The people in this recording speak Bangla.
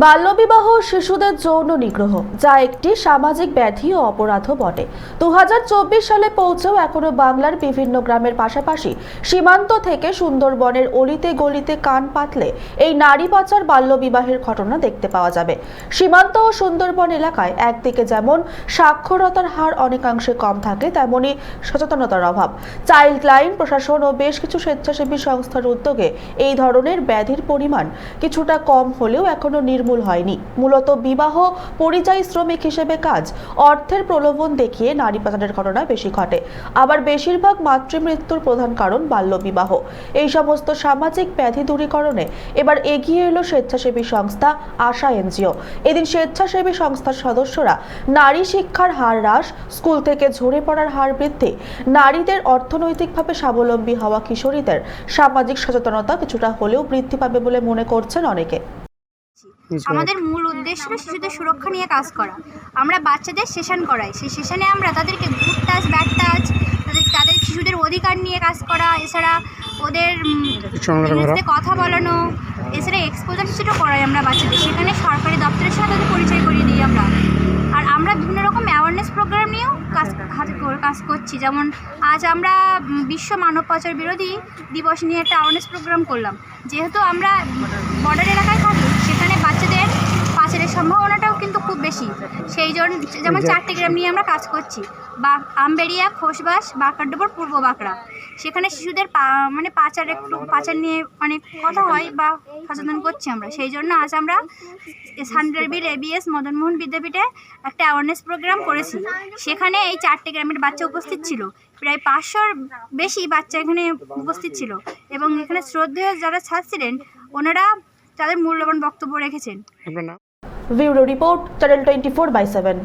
বাল্যবিবাহ শিশুদের যৌন নিগ্রহ, যা একটি সামাজিক ব্যাধি ও অপরাধও বটে। দুই হাজার চব্বিশ সালে পৌঁছেও এখনও বাংলার বিভিন্ন গ্রামের পাশাপাশি সীমান্ত থেকে সুন্দরবনের অলিতে গলিতে কান পাতলে এই নারী পাচার বাল্যবিবাহের ঘটনা দেখতে পাওয়া যাবে। সীমান্ত ও সুন্দরবন এলাকায় একদিকে যেমন সাক্ষরতার হার অনেকাংশে কম থাকে, তেমনি সচেতনতার অভাব। চাইল্ড লাইন প্রশাসন ও বেশ কিছু স্বেচ্ছাসেবী সংস্থার উদ্যোগে এই ধরনের ব্যাধির পরিমাণ কিছুটা কম হলেও এখনও নির্মূল হয়নি। মূলত বিবাহ, পরিযায়ী শ্রমিক হিসেবে কাজ, অর্থের প্রলোভন দেখিয়ে নারী পাচারের ঘটনা বেশি ঘটে। আবার বেশিরভাগ মাতৃমৃত্যুর প্রধান কারণ বাল্যবিবাহ। এই সমস্ত সামাজিক ব্যাধি দূরীকরণে এবার এগিয়ে এলো স্বেচ্ছাসেবী সংস্থা আশা এনজিও। এদিন স্বেচ্ছাসেবী সংস্থার সদস্যরা নারী শিক্ষার হার হ্রাস, স্কুল থেকে ঝরে পড়ার হার বৃদ্ধি, নারীদের অর্থনৈতিকভাবে স্বাবলম্বী হওয়া কিশোরীদের সামাজিক সচেতনতা কিছুটা হলেও বৃদ্ধি পাবে বলে মনে করছেন অনেকে। আমাদের মূল উদ্দেশ্য শিশুদের সুরক্ষা নিয়ে কাজ করা। আমরা বাচ্চাদের সেশন করাই। সেই সেশনে আমরা তাদেরকে গুড টাচ ব্যাড টাচ তাদের তাদের শিশুদের অধিকার নিয়ে কাজ করা এছাড়া ওদের ইংরেজিতে কথা বলানো এছাড়া এক্সপোজার কিছুটা করাই আমরা বাচ্চাদের। সেখানে সরকারি দপ্তরের সাথে তাদের পরিচয় করিয়ে দিই আমরা। আর আমরা বিভিন্ন রকম অ্যাওয়ারনেস প্রোগ্রাম নিয়েও কাজ হাতে কাজ করছি। যেমন আজ আমরা বিশ্ব মানব পাচার বিরোধী দিবস নিয়ে একটা অ্যাওয়ারনেস প্রোগ্রাম করলাম। যেহেতু আমরা বর্ডার এলাকায় থাকি সেখানে বাচ্চাদের পাচারের সম্ভাবনাটাও বেশি সেই জন্য যেমন চারটে গ্রাম নিয়ে আমরা কাজ করছি। বা আমবেড়িয়া খোসবাস বাঁকড়ডোবর পূর্ব বাঁকড়া। সেখানে শিশুদের মানে পাচার একটু পাচার নিয়ে অনেক কথা হয় বা সচেতন করছি আমরা। সেই জন্য আজ আমরা সান্ডারবিল এবিএস মদনমোহন বিদ্যাপীঠে একটা অ্যাওয়ারনেস প্রোগ্রাম করেছি। সেখানে এই চারটে গ্রামের বাচ্চা উপস্থিত ছিল। প্রায় পাঁচশোর বেশি বাচ্চা এখানে উপস্থিত ছিল। এবং এখানে শ্রদ্ধেয় যারা ছাত্রছিলেন ওনারা তাদের মূল্যবান বক্তব্য রেখেছেন। Bureau report channel twenty four by seven